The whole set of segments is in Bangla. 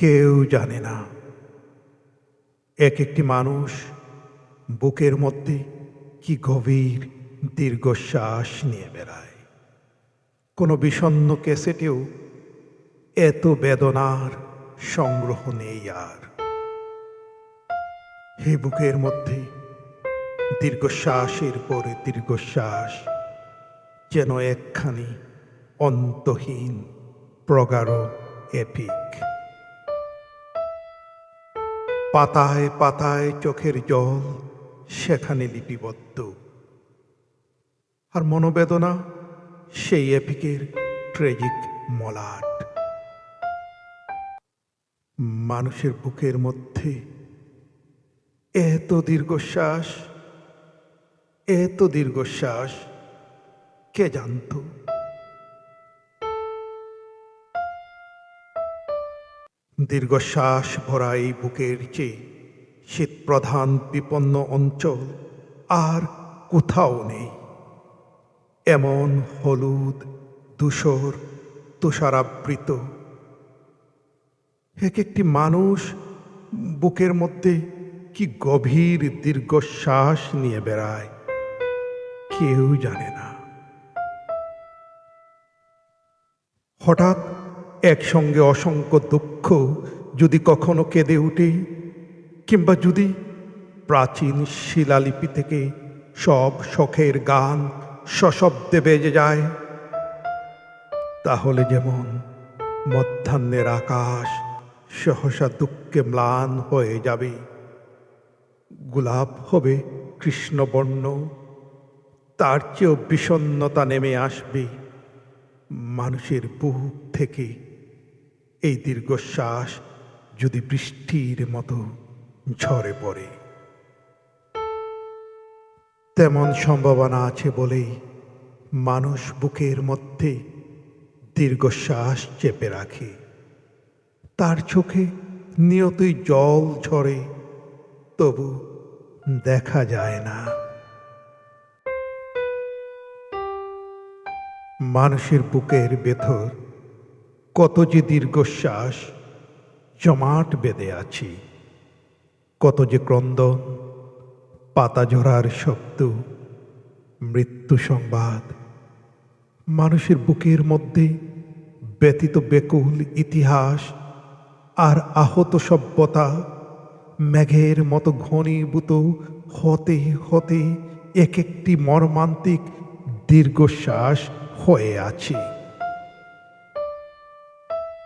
কেউ জানে না। এক একটি মানুষ বুকের মধ্যে কি গভীর দীর্ঘশ্বাস নিয়ে বেড়ায়। কোনো বিষণ্ণ ক্যাসেটেও এত বেদনার সংগ্রহ নেই আর। হে বুকের মধ্যে, দীর্ঘশ্বাসের পরে দীর্ঘশ্বাস যেন একখানি অন্তহীন, প্রগাঢ় এপিক। পাতায় পাতায় চোখের জল সেখানে লিপিবদ্ধ। আর মনোবেদনা সেই এপিকের ট্রেজিক মলাট। মানুষের বুকের মধ্যে এত দীর্ঘশ্বাস এত দীর্ঘশ্বাস কে জানতো? দীর্ঘশ্বাস ভরা এই বুকের চেয়ে শীত প্রধান বিপন্ন অঞ্চল আর কোথাও নেই। এমন হলুদ, ধূসর, তুষারাবৃত। এক একটি মানুষ বুকের মধ্যে কি গভীর দীর্ঘশ্বাস নিয়ে বেড়ায়, কেউ জানে না। হঠাৎ একসঙ্গে অসংখ্য দুঃখ যদি কখনো কেঁদে উঠে, কিংবা যদি প্রাচীন শিলালিপি থেকে সব শখের গান সশব্দে বেজে যায়, তাহলে যেমন মধ্যাহ্নের আকাশ সহসা দুঃখে ম্লান হয়ে যাবে, গোলাপ হবে কৃষ্ণবর্ণ, তার চেয়েও বিষণ্নতা নেমে আসবে মানুষের বুক থেকে এই দীর্ঘশ্বাস যদি বৃষ্টির মতো ঝরে পড়ে। তেমন সম্ভাবনা আছে বলেই মানুষ বুকের মধ্যে দীর্ঘশ্বাস চেপে রাখে। তার চোখে নিয়তই জল ঝরে, তবু দেখা যায় না। মানুষের বুকের ভেতর কত যে দীর্ঘশ্বাস, জমাট বেঁধে আছি। কত যে ক্রন্দন, পাতা ঝরার শব্দ, মৃত্যু সংবাদ। মানুষের বুকের মধ্যে ব্যতীত বেকুল ইতিহাস আর আহত সভ্যতা, মেঘের মতো ঘনীভূত হতে হতে এক একটি মর্মান্তিক দীর্ঘশ্বাস হয়ে আছে।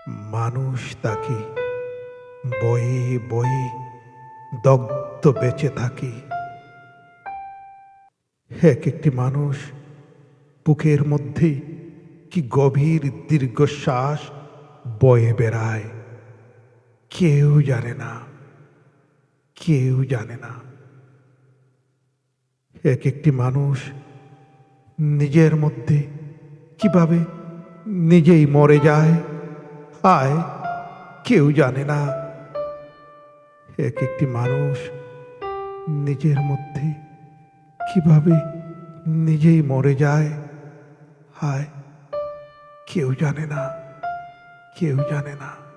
মানুষ তাকে, বয়ে বয়ে দগ্ধ বেঁচে থাকে। এক একটি মানুষ বুকের মধ্যে কি গভীর দীর্ঘশ্বাস বয়ে বেড়ায়, কেউ জানে না, কেউ জানে না। এক একটি মানুষ নিজের মধ্যে কীভাবে নিজেই মরে যায় হায় কেউ জানে না। এক একটি মানুষ নিজের মধ্যে কীভাবে নিজেই মরে যায়, হায়, কেউ জানে না, কেউ জানে না।